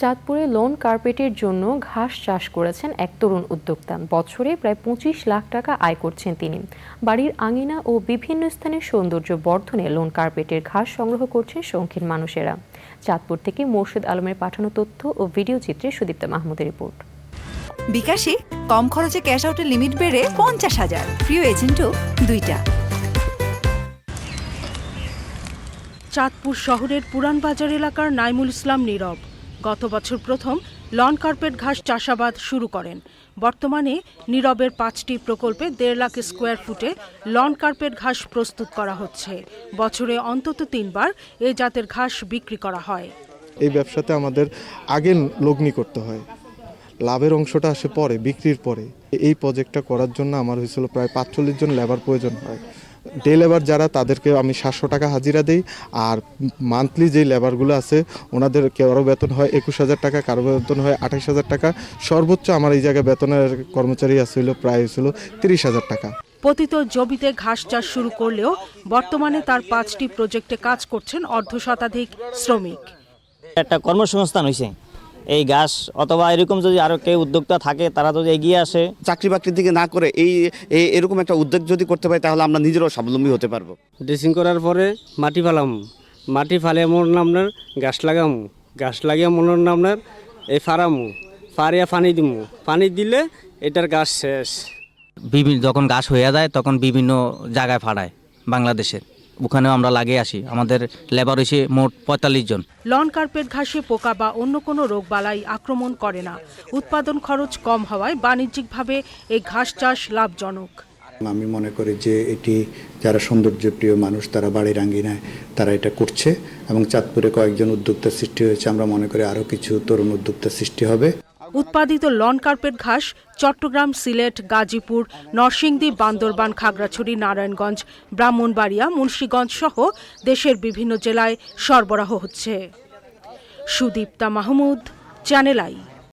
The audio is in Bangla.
চাঁদপুরে লোন কার্পেটের জন্য ঘাস চাষ করেছেন এক তরুণ উদ্যোক্তা। বছরে প্রায় পঁচিশ লাখ টাকা আয় করছেন তিনি। বাড়ির আঙিনা ও বিভিন্ন স্থানে সৌন্দর্য বর্ধনে লোন কার্পেটের ঘাস সংগ্রহ করছেন শৌখিন মানুষেরা। চাঁদপুর থেকে মোর্শেদ আলমের পাঠানো তথ্য ও ভিডিও চিত্রে সুদীপ্তা মাহমুদের রিপোর্ট। বিকাশে কম খরচে ক্যাশ আউটের লিমিট বেড়ে পঞ্চাশ হাজার। প্রিয় এজেন্টও দুইটা। চাঁদপুর শহরের পুরান বাজার এলাকার নাইমুল ইসলাম নীরব। গত বছর প্রথম লন কার্পেট ঘাস চাষাবাদ শুরু করেন। বর্তমানে নীরবের পাঁচটি প্রকল্পে দেড় লাখ স্কোয়ার ফুটে লন কার্পেট ঘাস প্রস্তুত করা হচ্ছে। বছরে অন্তত তিনবার এ জাতের ঘাস বিক্রি করা হয়। এই ব্যবসাতে আমাদের আগে লগ্নি করতে হয়। লাভের অংশটা আসে পরে, বিক্রির পরে। এই প্রজেক্টটা করার জন্য আমার হয়েছিল প্রায় পাঁচচল্লিশ জন লেবার প্রয়োজন হয়। ডে লেবার যারা তাদেরকে আমি সাতশো টাকা হাজিরা দিই। আর মান্থলি যে লেবারগুলো আছে ওনাদের কারও বেতন হয় একুশ হাজার টাকা কারও বেতন হয় আঠাশ হাজার টাকা। সর্বোচ্চ আমার এই জায়গায় বেতনের কর্মচারী আসছিল প্রায় হয়েছিল তিরিশ হাজার টাকা। পতিত জমিতে ঘাস চাষ শুরু করলেও বর্তমানে তার পাঁচটি প্রজেক্টে কাজ করছেন অর্ধ শতাধিক শ্রমিক। একটা কর্মসংস্থান হয়েছে এই গাছ অথবা এরকম যদি আরও কেউ উদ্যোক্তা থাকে তারা যদি এগিয়ে আসে। চাকরি বাকরির দিকে না করে এই এই- এরকম একটা উদ্যোগ যদি করতে পারি তাহলে আমরা নিজেরাও স্বাবলম্বী হতে পারব। ড্রেসিং করার পরে মাটি ফালাম। মাটি ফালিয়ে মন আপনার গাছ লাগাম। গাছ লাগিয়ে মনের আপনার এই ফারামু। ফারিয়া পানি দিমু। পানি দিলে এটার গাছ শেষ। বিভিন্ন যখন গাছ হয়ে যায় তখন বিভিন্ন জায়গায় ফাড়ায় বাংলাদেশের। ওখানেও আমরা লাগিয়ে আসি। আমাদের লেবার হয়েছে মোট পঁয়তাল্লিশ জন। লন কার্পেট ঘাসে পোকা বা অন্য কোনো রোগবালাই আক্রমণ করে না। উৎপাদন খরচ কম হওয়ায় বাণিজ্যিকভাবে এই ঘাস চাষ লাভজনক। আমি মনে করি যে এটি যারা সৌন্দর্যপ্রিয় মানুষ তারা বাড়ির আঙ্গিনায় তারা এটা করছে এবং চাঁদপুরে কয়েকজন উদ্যোক্তা সৃষ্টি হয়েছে। আমরা মনে করি আরও কিছু তরুণ উদ্যোক্তা সৃষ্টি হবে। উৎপাদিত লন কার্পেট ঘাস, চট্টগ্রাম সিলেট, গাজীপুর, নরসিংদী, বান্দরবান, খাগড়াছড়ি, নারায়ণগঞ্জ, ব্রাহ্মণবাড়িয়া, মুন্সীগঞ্জ সহ দেশের বিভিন্ন জেলায় সরবরাহ হচ্ছে। Sudipta Mahmud channel I